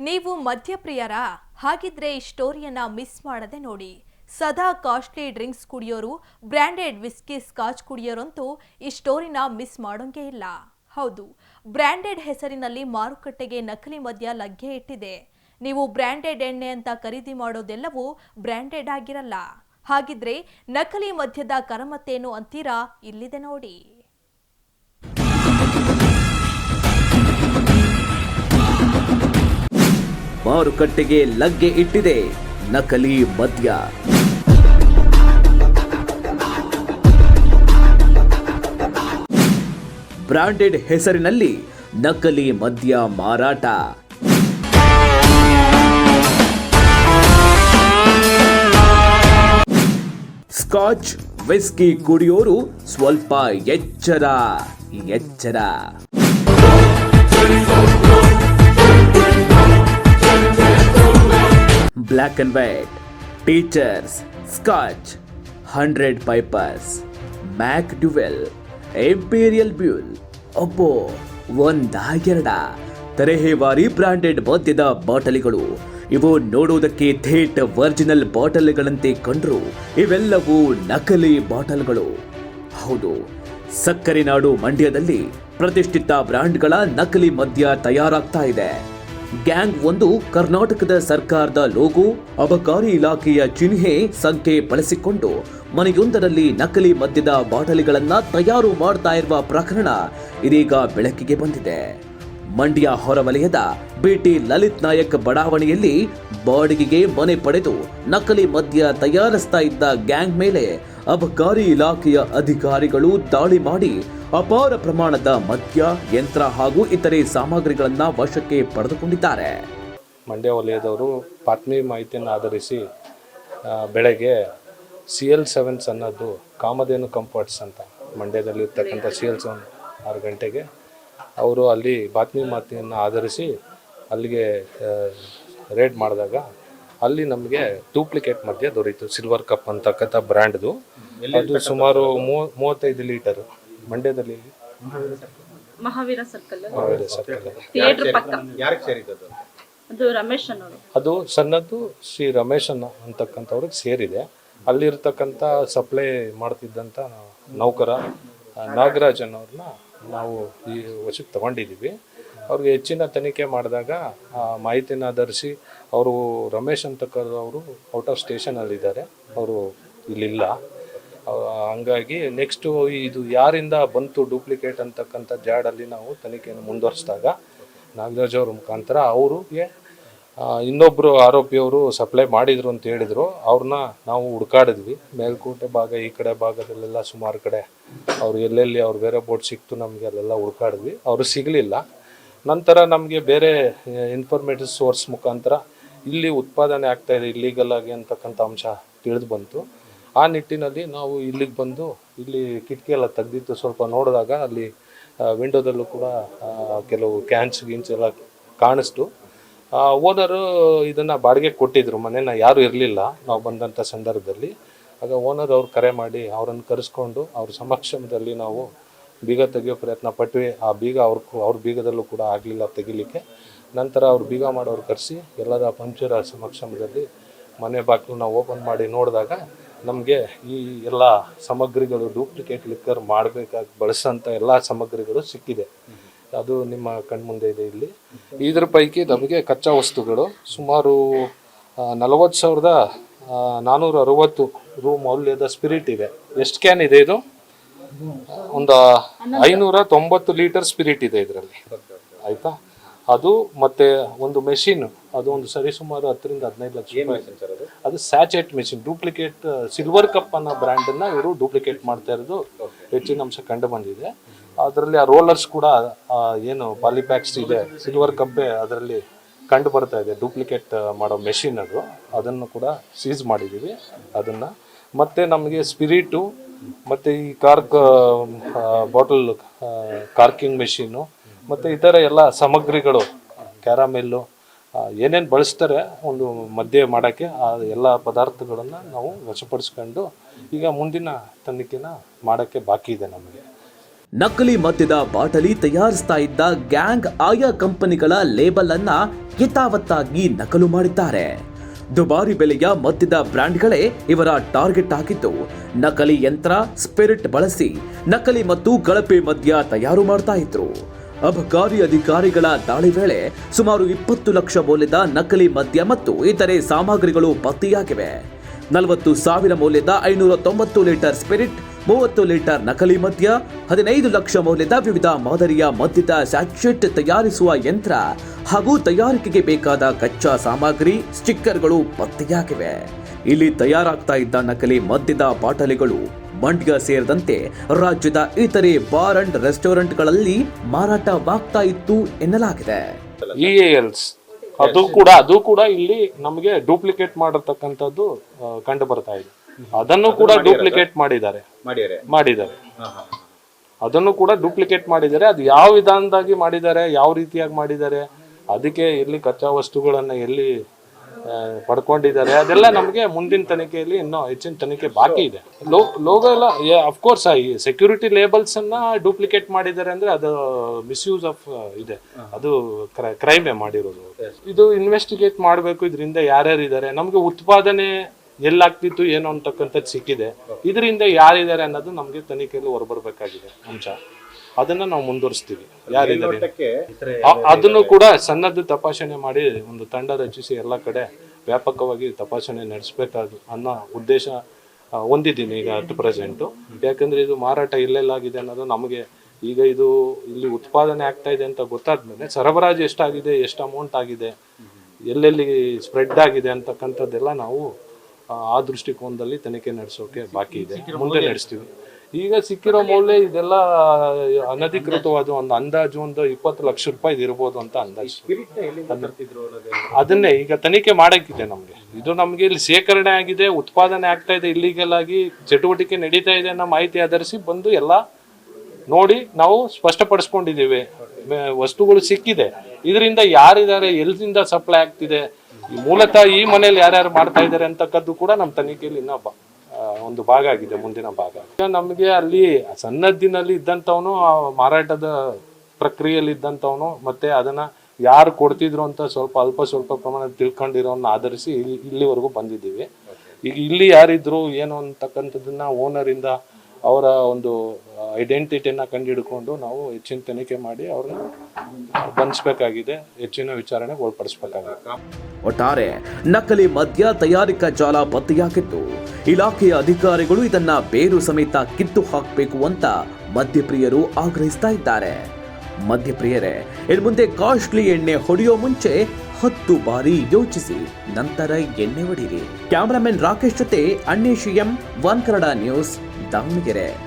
ನೀವು ಮದ್ಯಪ್ರಿಯರ ಹಾಗಿದ್ರೆ ಈ ಸ್ಟೋರಿಯನ್ನ ಮಿಸ್ ಮಾಡದೆ ನೋಡಿ. ಸದಾ ಕಾಸ್ಟ್ಲಿ ಡ್ರಿಂಕ್ಸ್ ಕುಡಿಯೋರು, ಬ್ರ್ಯಾಂಡೆಡ್ ವಿಸ್ಕಿ ಸ್ಕಾಚ್ ಕುಡಿಯೋರಂತೂ ಈ ಸ್ಟೋರಿನ ಮಿಸ್ ಮಾಡೋಂಗೇ ಇಲ್ಲ. ಹೌದು, ಬ್ರ್ಯಾಂಡೆಡ್ ಹೆಸರಿನಲ್ಲಿ ಮಾರುಕಟ್ಟೆಗೆ ನಕಲಿ ಮದ್ಯ ಲಗ್ಗೆ ಇಟ್ಟಿದೆ. ನೀವು ಬ್ರ್ಯಾಂಡೆಡ್ ಎಣ್ಣೆ ಅಂತ ಖರೀದಿ ಮಾಡೋದೆಲ್ಲವೂ ಬ್ರ್ಯಾಂಡೆಡ್ ಆಗಿರಲ್ಲ. ಹಾಗಿದ್ರೆ ನಕಲಿ ಮದ್ಯದ ಕರಮತ್ತೇನು ಅಂತೀರಾ ಇಲ್ಲಿದೆ ನೋಡಿ. ಮಾರುಕಟ್ಟೆಗೆ ಲಗ್ಗೆ ಇಟ್ಟಿದೆ. ನಕಲಿ ಮದ್ಯ. ಬ್ರಾಂಡೆಡ್ ಹೆಸರಿನಲ್ಲಿ ನಕಲಿ ಮದ್ಯ ಮಾರಾಟ. ಸ್ಕಾಚ್ ವಿಸ್ಕಿ ಕುಡಿಯೋರು ಸ್ವಲ್ಪ ಎಚ್ಚರ. ಎಚ್ಚರ. Black and White Teacher's scotch Hundred Pipers McDowell Imperial Blue ಒಬ್ಬೋ ಒಂದ ಎರಡ, ತರಹೇವಾರಿ ಬ್ರಾಂಡೆಡ್ ಮದ್ಯದ ಬಾಟಲಿಗಳು. ಇವು ನೋಡುವುದಕ್ಕೆ ಥೇಟ್ ಒರಿಜಿನಲ್ ಬಾಟಲ್ಗಳಂತೆ ಕಂಡರೂ. ಇವೆಲ್ಲವೂ ನಕಲಿ ಬಾಟಲ್ಗಳು. ಹೌದು, ಸಕ್ಕರೆ ನಾಡು ಮಂಡ್ಯದಲ್ಲಿ ಪ್ರತಿಷ್ಠಿತ ಬ್ರ್ಯಾಂಡ್ಗಳ ನಕಲಿ ಮದ್ಯ ತಯಾರಾಗ್ತಾ ಇದೆ. ಗ್ಯಾಂಗ್ ಒಂದು ಕರ್ನಾಟಕದ ಸರ್ಕಾರದ ಲೋಗೋ, ಅಬಕಾರಿ ಇಲಾಖೆಯ ಚಿಹ್ನೆ ಸಂಖ್ಯೆ ಬಳಸಿಕೊಂಡು ಮನೆಯೊಂದರಲ್ಲಿ ನಕಲಿ ಮದ್ಯದ ಬಾಟಲಿಗಳನ್ನ ತಯಾರು ಮಾಡ್ತಾ ಇರುವ ಪ್ರಕರಣ ಇದೀಗ ಬೆಳಕಿಗೆ ಬಂದಿದೆ. ಮಂಡ್ಯ ಹೊರವಲಯದ ಬಿಟಿ ಲಲಿತ್ ನಾಯಕ್ ಬಡಾವಣೆಯಲ್ಲಿ ಬಾಡಿಗೆಗೆ ಮನೆ ಪಡೆದು ನಕಲಿ ಮದ್ಯ ತಯಾರಿಸ್ತಾ ಇದ್ದ ಗ್ಯಾಂಗ್ ಮೇಲೆ ಅಬಕಾರಿ ಇಲಾಖೆಯ ಅಧಿಕಾರಿಗಳು ದಾಳಿ ಮಾಡಿ ಅಪಾರ ಪ್ರಮಾಣದ ಮದ್ಯ ಯಂತ್ರ ಹಾಗೂ ಇತರೆ ಸಾಮಗ್ರಿಗಳನ್ನ ವಶಕ್ಕೆ ಪಡೆದುಕೊಂಡಿದ್ದಾರೆ. ಮಂಡ್ಯ ವಲಯದವರು ಬಾತ್ಮಿ ಮಾಹಿತಿಯನ್ನು ಆಧರಿಸಿ ಬೆಳಗ್ಗೆ ಸಿ ಎಲ್ ಸೆವೆನ್ಸ್ ಅನ್ನೋದು ಕಾಮಧೇನು ಕಂಫರ್ಟ್ಸ್ ಅಂತ ಮಂಡ್ಯದಲ್ಲಿ ಇರ್ತಕ್ಕಂಥ ಸಿ ಎಲ್ ಸೆವೆನ್ ಆರು ಗಂಟೆಗೆ ಅವರು ಅಲ್ಲಿ ಬಾತ್ಮಿ ಮಾತಿಯನ್ನು ಆಧರಿಸಿ ಅಲ್ಲಿಗೆ ರೇಡ್ ಮಾಡಿದಾಗ ಅಲ್ಲಿ ನಮಗೆ ಡೂಪ್ಲಿಕೇಟ್ ಮಧ್ಯ ದೊರೀತು. ಸಿಲ್ವರ್ ಕಪ್ ಅಂತಕ್ಕಂಥ ಬ್ರ್ಯಾಂಡ್ದು ಅದು ಸುಮಾರು ಮೂವ- ಮೂವತ್ತೈದು ಲೀಟರ್ ಮಂಡ್ಯದಲ್ಲಿ Mahaveera circle Mahaveera circle theatre ಪಕ್ಕ. ಯಾರಿಗೆ ಸೇರಿದ್ದದು ಅದು ರಮೇಶ್ ಅನ್ನೋರು. ಅದು ಸಣ್ಣದ್ದು ಶ್ರೀ ರಮೇಶ್ ಅನ್ನ ಅಂತಕ್ಕಂಥವ್ರಿಗೆ ಸೇರಿದೆ. ಅಲ್ಲಿರ್ತಕ್ಕಂಥ ಸಪ್ಲೈ ಮಾಡ್ತಿದ್ದಂಥ ನೌಕರ ನಾಗರಾಜ್ ಅನ್ನೋರನ್ನ ನಾವು ಈ ವಶಕ್ಕೆ ತಗೊಂಡಿದ್ದೀವಿ. ಅವ್ರಿಗೆ ಹೆಚ್ಚಿನ ತನಿಖೆ ಮಾಡಿದಾಗ ಆ ಮಾಹಿತಿನ ಧರಿಸಿ ಅವರು ರಮೇಶ್ ಅಂತಕ್ಕವರು ಔಟ್ ಆಫ್ ಸ್ಟೇಷನಲ್ಲಿದ್ದಾರೆ ಅವರು ಇಲ್ಲಿಲ್ಲ. ಹಂಗಾಗಿ ನೆಕ್ಸ್ಟು ಇದು ಯಾರಿಂದ ಬಂತು ಡೂಪ್ಲಿಕೇಟ್ ಅಂತಕ್ಕಂಥ ಜಾಡಲ್ಲಿ ನಾವು ತನಿಖೆಯನ್ನು ಮುಂದುವರಿಸಿದಾಗ ನಾಗರಾಜ್ ಅವ್ರ ಮುಖಾಂತರ ಅವ್ರಿಗೆ ಇನ್ನೊಬ್ಬರು ಆರೋಪಿಯವರು ಸಪ್ಲೈ ಮಾಡಿದರು ಅಂತ ಹೇಳಿದರು. ಅವ್ರನ್ನ ನಾವು ಹುಡ್ಕಾಡಿದ್ವಿ. ಮೇಲ್ಕೋಟೆ ಭಾಗ, ಈ ಕಡೆ ಭಾಗದಲ್ಲೆಲ್ಲ ಸುಮಾರು ಕಡೆ ಅವ್ರು ಎಲ್ಲೆಲ್ಲಿ ಅವ್ರು ಬೇರೆ ಬೋಟ್ ಸಿಕ್ತು ನಮಗೆ ಅಲ್ಲೆಲ್ಲ ಹುಡ್ಕಾಡಿದ್ವಿ. ಅವರು ಸಿಗಲಿಲ್ಲ. ನಂತರ ನಮಗೆ ಬೇರೆ ಇನ್ಫಾರ್ಮೇಟಿವ್ ಸೋರ್ಸ್ ಮುಖಾಂತರ ಇಲ್ಲಿ ಉತ್ಪಾದನೆ ಆಗ್ತಾಯಿದೆ ಇಲ್ಲೀಗಲ್ ಆಗಿ ಅಂತಕ್ಕಂಥ ಅಂಶ ತಿಳಿದು ಬಂತು. ಆ ನಿಟ್ಟಿನಲ್ಲಿ ನಾವು ಇಲ್ಲಿಗೆ ಬಂದು ಇಲ್ಲಿ ಕಿಟಕಿ ಎಲ್ಲ ತೆಗೆದಿತ್ತು ಸ್ವಲ್ಪ ನೋಡಿದಾಗ ಅಲ್ಲಿ ವಿಂಡೋದಲ್ಲೂ ಕೂಡ ಕೆಲವು ಕ್ಯಾನ್ಸ್ ಗೀನ್ಸ್ ಎಲ್ಲ ಕಾಣಿಸ್ತು. ಓನರು ಇದನ್ನು ಬಾಡಿಗೆ ಕೊಟ್ಟಿದ್ರು. ಮನೇನ ಯಾರು ಇರಲಿಲ್ಲ. ನಾವು ಬಂದಂಥ ಸಂದರ್ಭದಲ್ಲಿ. ಆಗ ಓನರ್ ಅವ್ರು ಕರೆ ಮಾಡಿ ಅವರನ್ನು ಕರೆಸ್ಕೊಂಡು ಅವ್ರ ಸಮಕ್ಷಮದಲ್ಲಿ ನಾವು ಬೀಗ ತೆಗೆಯೋ ಪ್ರಯತ್ನ ಪಟ್ವಿ. ಆ ಬೀಗ ಅವ್ರ ಅವ್ರ ಬೀಗದಲ್ಲೂ ಕೂಡ ಆಗಲಿಲ್ಲ ತೆಗಿಲಿಕ್ಕೆ. ನಂತರ ಅವ್ರು ಬೀಗ ಮಾಡೋರು ಕರೆಸಿ ಎಲ್ಲರ ಪಂಚರ ಸಮಕ್ಷಮದಲ್ಲಿ ಮನೆ ಬಾಗಿಲು ನಾವು ಓಪನ್ ಮಾಡಿ ನೋಡಿದಾಗ ನಮಗೆ ಈ ಎಲ್ಲ ಸಾಮಗ್ರಿಗಳು ಡೂಪ್ಲಿಕೇಟ್ ಲಿಕ್ಕರ್ ಮಾಡಬೇಕಾಗಿ ಬಳಸೋಂಥ ಎಲ್ಲ ಸಾಮಗ್ರಿಗಳು ಸಿಕ್ಕಿದೆ. ಅದು ನಿಮ್ಮ ಕಣ್ಮುಂದೆ ಇದೆ ಇಲ್ಲಿ. ಇದ್ರ ಪೈಕಿ ನಮಗೆ ಕಚ್ಚಾ ವಸ್ತುಗಳು ಸುಮಾರು ನಲವತ್ತು ಸಾವಿರದ ನಾನೂರ ನಾನ್ನೂರ ಅರವತ್ತು ರೂ ಮೌಲ್ಯದ ಸ್ಪಿರಿಟ್ ಇದೆ. ಎಷ್ಟು ಕ್ಯಾನ್ ಇದೆ ಇದು? ಒಂದು ಐನೂರ ತೊಂಬತ್ತು ಲೀಟರ್ ಸ್ಪಿರಿಟ್ ಇದೆ ಇದರಲ್ಲಿ. ಆಯ್ತಾ? ಅದು ಮತ್ತೆ ಒಂದು ಮೆಷಿನ್ ಅದು ಒಂದು ಸರಿಸುಮಾರು ಹತ್ತರಿಂದ ಹದಿನೈದು ಲಕ್ಷ ರೂಪಾಯಿ. ಅದು? Sachet machine duplicate silver cup ಅನ್ನೋ ಬ್ರ್ಯಾಂಡ್ ಅನ್ನ ಇವರು ಡೂಪ್ಲಿಕೇಟ್ ಮಾಡ್ತಾ ಇರೋದು. ಹೆಚ್ಚಿನ ಅಂಶ ಕಂಡು ಬಂದಿದೆ. ಅದರಲ್ಲಿ ಆ ರೋಲರ್ಸ್ ಕೂಡ ಏನು ಪಾಲಿಪ್ಯಾಕ್ಸ್ ಇದೆ. ಸಿಲ್ವರ್ ಕಪ್ಪೇ ಅದರಲ್ಲಿ ಕಂಡು ಬರ್ತಾ ಇದೆ ಡೂಪ್ಲಿಕೇಟ್ ಮಾಡೋ ಮೆಷಿನ್ ಅದು. ಅದನ್ನು ಕೂಡ ಸೀಸ್ ಮಾಡಿದ್ದೀವಿ ಅದನ್ನ. ಮತ್ತೆ ನಮಗೆ ಸ್ಪಿರಿಟು ಮತ್ತೆ ಈ ಕಾರ್ಕ್ ಬಾಟಲ್ ಕಾರ್ಕಿಂಗ್ ಮೆಷಿನು ಮತ್ತೆ ಇತರ ಎಲ್ಲ ಸಾಮಗ್ರಿಗಳು, ಕ್ಯಾರಾಮೆಲ್ಲು ಏನೇನು ಬಳಸ್ತಾರೆ ಒಂದು ಮದ್ಯ ಮಾಡೋಕ್ಕೆ, ಆ ಎಲ್ಲ ಪದಾರ್ಥಗಳನ್ನು ನಾವು ವಶಪಡಿಸ್ಕೊಂಡು ಈಗ ಮುಂದಿನ ತನಿಖೆನ ಮಾಡೋಕ್ಕೆ ಬಾಕಿ ಇದೆ ನಮಗೆ. ನಕಲಿ ಮದ್ಯದ ಬಾಟಲಿ ತಯಾರಿಸ್ತಾ ಇದ್ದ ಗ್ಯಾಂಗ್ ಆಯಾ ಕಂಪನಿಗಳ ಲೇಬಲ್ ಅನ್ನ ಯಥಾವತ್ತಾಗಿ ನಕಲು ಮಾಡಿದ್ದಾರೆ. ದುಬಾರಿ ಬೆಲೆಯ ಮದ್ಯದ ಬ್ರ್ಯಾಂಡ್ಗಳೇ ಇವರ ಟಾರ್ಗೆಟ್ ಆಗಿದ್ದು, ನಕಲಿ ಯಂತ್ರ, ಸ್ಪಿರಿಟ್ ಬಳಸಿ ನಕಲಿ ಮತ್ತು ಕಳಪೆ ಮದ್ಯ ತಯಾರು ಮಾಡ್ತಾ ಇದ್ರು. ಅಬಕಾರಿ ಅಧಿಕಾರಿಗಳ ದಾಳಿ ವೇಳೆ ಸುಮಾರು ಇಪ್ಪತ್ತು ಲಕ್ಷ ಮೌಲ್ಯದ ನಕಲಿ ಮದ್ಯ ಮತ್ತು ಇತರೆ ಸಾಮಗ್ರಿಗಳು ಪತ್ತೆಯಾಗಿವೆ. ನಲವತ್ತು ಸಾವಿರ ಮೌಲ್ಯದ ಐನೂರ ತೊಂಬತ್ತು ಲೀಟರ್ ಸ್ಪಿರಿಟ್, ಮೂವತ್ತು ಲೀಟರ್ ನಕಲಿ ಮದ್ಯ, ಹದಿನೈದು ಲಕ್ಷ ಮೌಲ್ಯದ ವಿವಿಧ ಮಾದರಿಯ ಮದ್ಯದ ಸ್ಯಾಚೆಟ್ ತಯಾರಿಸುವ ಯಂತ್ರ ಹಾಗೂ ತಯಾರಿಕೆಗೆ ಬೇಕಾದ ಕಚ್ಚಾ ಸಾಮಗ್ರಿ, ಸ್ಟಿಕ್ಕರ್ಗಳು ಪತ್ತೆಯಾಗಿವೆ. ಇಲ್ಲಿ ತಯಾರಾಗ್ತಾ ಇದ್ದ ನಕಲಿ ಮದ್ಯದ ಬಾಟಲಿಗಳು ಮಂಡ್ಯ ಸೇರಿದಂತೆ ರಾಜ್ಯದ ಇತರೆ ಬಾರ್ ಅಂಡ್ ರೆಸ್ಟೋರೆಂಟ್ಗಳಲ್ಲಿ ಮಾರಾಟವಾಗ್ತಾ ಇತ್ತು ಎನ್ನಲಾಗಿದೆ. ಇ ಎಲ್ಸ್ ಅದು ಕೂಡ ಅದು ಕೂಡ ಇಲ್ಲಿ ನಮಗೆ ಡೂಪ್ಲಿಕೇಟ್ ಮಾಡಿರ್ತಕ್ಕಂಥದ್ದು ಕಂಡು ಬರ್ತಾ ಇದೆ. ಅದನ್ನು ಕೂಡ ಡೂಪ್ಲಿಕೇಟ್ ಮಾಡಿದ್ದಾರೆ. ಮಾಡಿದ್ದಾರೆ. ಅದನ್ನು ಕೂಡ ಡೂಪ್ಲಿಕೇಟ್ ಮಾಡಿದ್ದಾರೆ. ಅದು ಯಾವ ವಿಧಾನದಾಗಿ ಮಾಡಿದ್ದಾರೆ ಯಾವ ರೀತಿಯಾಗಿ ಮಾಡಿದ್ದಾರೆ ಅದಕ್ಕೆ ಎಲ್ಲಿ ಕಚ್ಚಾ ವಸ್ತುಗಳನ್ನ ಎಲ್ಲಿ ಪಡ್ಕೊಂಡಿದ್ದಾರೆ. ಅದೆಲ್ಲ ನಮಗೆ ಮುಂದಿನ ತನಿಖೆಯಲ್ಲಿ ಇನ್ನೂ ಹೆಚ್ಚಿನ ತನಿಖೆ ಬಾಕಿ ಇದೆ. ಲೋ ಲೋಗೋ ಎಲ್ಲ ಅಫ್ಕೋರ್ಸ್ ಈ ಸೆಕ್ಯೂರಿಟಿ ಲೇಬಲ್ಸ್ ಅನ್ನ ಡೂಪ್ಲಿಕೇಟ್ ಮಾಡಿದ್ದಾರೆ ಅಂದ್ರೆ ಅದು ಮಿಸ್ಯೂಸ್ ಆಫ್ ಇದೆ. ಅದು ಕ್ರೈಮೇ ಮಾಡಿರೋದು. ಇದು ಇನ್ವೆಸ್ಟಿಗೇಟ್ ಮಾಡಬೇಕು ಇದರಿಂದ ಯಾರ್ಯಾರು ಇದ್ದಾರೆ. ನಮಗೆ ಉತ್ಪಾದನೆ ಎಲ್ಲಾಗ್ತಿತ್ತು ಏನು ಅಂತಕ್ಕಂಥದ್ದು ಸಿಕ್ಕಿದೆ. ಇದರಿಂದ ಯಾರಿದ್ದಾರೆ ಅನ್ನೋದು ನಮಗೆ ತನಿಖೆಯಲ್ಲಿ ಹೊರಬರ್ಬೇಕಾಗಿದೆ. ಅಂಶ. ಅದನ್ನ ನಾವು ಮುಂದುವರಿಸ್ತೀವಿ. ಯಾರಿದ್ದಾರೆ? ಅದನ್ನು ಕೂಡ ಸನ್ನದ್ಧ ತಪಾಸಣೆ ಮಾಡಿ ಒಂದು ತಂಡ ರಚಿಸಿ ಎಲ್ಲ ಕಡೆ ವ್ಯಾಪಕವಾಗಿ ತಪಾಸಣೆ ನಡೆಸಬೇಕಾದ ಅನ್ನೋ ಉದ್ದೇಶ ಹೊಂದಿದ್ದೀನಿ ಈಗ ಅಟ್ ಪ್ರೆಸೆಂಟು ಯಾಕಂದ್ರೆ ಇದು ಮಾರಾಟ ಎಲ್ಲೆಲ್ಲಾಗಿದೆ ಅನ್ನೋದು ನಮಗೆ ಈಗ ಇದು ಇಲ್ಲಿ ಉತ್ಪಾದನೆ ಆಗ್ತಾ ಇದೆ ಅಂತ ಗೊತ್ತಾದ್ಮೇಲೆ ಸರಬರಾಜು ಎಷ್ಟಾಗಿದೆ ಎಷ್ಟು ಅಮೌಂಟ್ ಆಗಿದೆ ಎಲ್ಲೆಲ್ಲಿ ಸ್ಪ್ರೆಡ್ ಆಗಿದೆ ಅಂತಕ್ಕಂಥದ್ದೆಲ್ಲ ನಾವು ಆ, ಆ ದೃಷ್ಟಿಕೋನದಲ್ಲಿ ತನಿಖೆ ನಡೆಸೋಕೆ ಬಾಕಿ ಇದೆ. ಮುಂದೆ ನಡೆಸ್ತೀವಿ. ಈಗ ಸಿಕ್ಕಿರೋ ಮೌಲ್ಯ ಇದೆಲ್ಲ ಅನಧಿಕೃತವಾದ ಒಂದು ಅಂದಾಜು ಒಂದು ಇಪ್ಪತ್ತು ಲಕ್ಷ ರೂಪಾಯಿ ಇರ್ಬೋದು ಅಂತ ಅಂದಾಜು. ಅದನ್ನೇ ಈಗ ತನಿಖೆ ಮಾಡಕ್ಕಿದೆ ನಮ್ಗೆ. ಇದು ನಮ್ಗೆ ಇಲ್ಲಿ ಶೇಖರಣೆ ಆಗಿದೆ ಉತ್ಪಾದನೆ ಆಗ್ತಾ ಇದೆ ಇಲ್ಲಿಗೆಲ್ಲ ಆಗಿ ಚಟುವಟಿಕೆ ನಡೀತಾ ಇದೆ ಅನ್ನೋ ಮಾಹಿತಿ ಆಧರಿಸಿ ಬಂದು ಎಲ್ಲ ನೋಡಿ ನಾವು ಸ್ಪಷ್ಟಪಡಿಸ್ಕೊಂಡಿದ್ದೀವಿ. ವಸ್ತುಗಳು ಸಿಕ್ಕಿದೆ. ಇದರಿಂದ ಯಾರಿದ್ದಾರೆ ಎಲ್ಲಿಂದ ಸಪ್ಲೈ ಆಗ್ತಿದೆ? ಈ ಮೂಲತಃ ಈ ಮನೇಲಿ ಯಾರ್ಯಾರು ಮಾಡ್ತಾ ಇದ್ದಾರೆ ಅಂತಕ್ಕದ್ದು ಕೂಡ ನಮ್ಮ ತನಿಖೆಯಲ್ಲಿ ಇನ್ನೂ ಬ- ಆ, ಒಂದು ಭಾಗ ಆಗಿದೆ ಮುಂದಿನ ಭಾಗ. ಈಗ ನಮಗೆ ಅಲ್ಲಿ ಸನ್ನದ್ದಿನಲ್ಲಿ ಇದ್ದಂಥವನು ಆ ಮಾರಾಟದ ಪ್ರಕ್ರಿಯೆಯಲ್ಲಿ ಇದ್ದಂಥವನು ಮತ್ತೆ ಅದನ್ನ ಯಾರು ಕೊಡ್ತಿದ್ರು ಅಂತ ಸ್ವಲ್ಪ ಅಲ್ಪ ಸ್ವಲ್ಪ ಪ್ರಮಾಣ ತಿಳ್ಕೊಂಡಿರೋನ್ನ ಆಧರಿಸಿ ಇಲ್ಲಿ ಇಲ್ಲಿವರೆಗೂ ಬಂದಿದ್ದೀವಿ. ಈಗ ಇಲ್ಲಿ ಯಾರಿದ್ರು ಏನು ಅಂತಕ್ಕಂಥದ್ದನ್ನ ಓನರಿಂದ ಅವರ ಒಂದು ಐಡೆಂಟಿಟಿಯನ್ನ ಕಂಡುಹಿಡ್ಕೊಂಡು ನಾವು ಹೆಚ್ಚಿನ ತನಿಖೆ ಮಾಡಿ ಅವ್ರನ್ನ ಬಂಧಿಸಬೇಕಾಗಿದೆ ಹೆಚ್ಚಿನ ವಿಚಾರಣೆಗೆ ಒಳಪಡಿಸ್ಬೇಕಾಗಿದೆ. ಒಟ್ಟಾರೆ ನಕಲಿ ಮದ್ಯ ತಯಾರಿಕಾ ಜಾಲ ಪತ್ತೆಯಾಗಿದ್ದು ಇಲಾಖೆಯ ಅಧಿಕಾರಿಗಳು ಇದನ್ನ ಬೇರು ಸಮೇತ ಕಿತ್ತು ಹಾಕಬೇಕು ಅಂತ ಮದ್ಯಪ್ರಿಯರು ಆಗ್ರಹಿಸ್ತಾ ಇದ್ದಾರೆ. ಮದ್ಯಪ್ರಿಯರೇ ಮುಂದೆ ಕಾಸ್ಟ್ಲಿ ಎಣ್ಣೆ ಹೊಡೆಯೋ ಮುಂಚೆ ಹತ್ತು ಬಾರಿ ಯೋಚಿಸಿ, ನಂತರ ಎಣ್ಣೆ ಹೊಡಿರಿ. ಕ್ಯಾಮರಾಮನ್ ರಾಕೇಶ್ ಜೊತೆ Annesh M one Kannada news Davangere.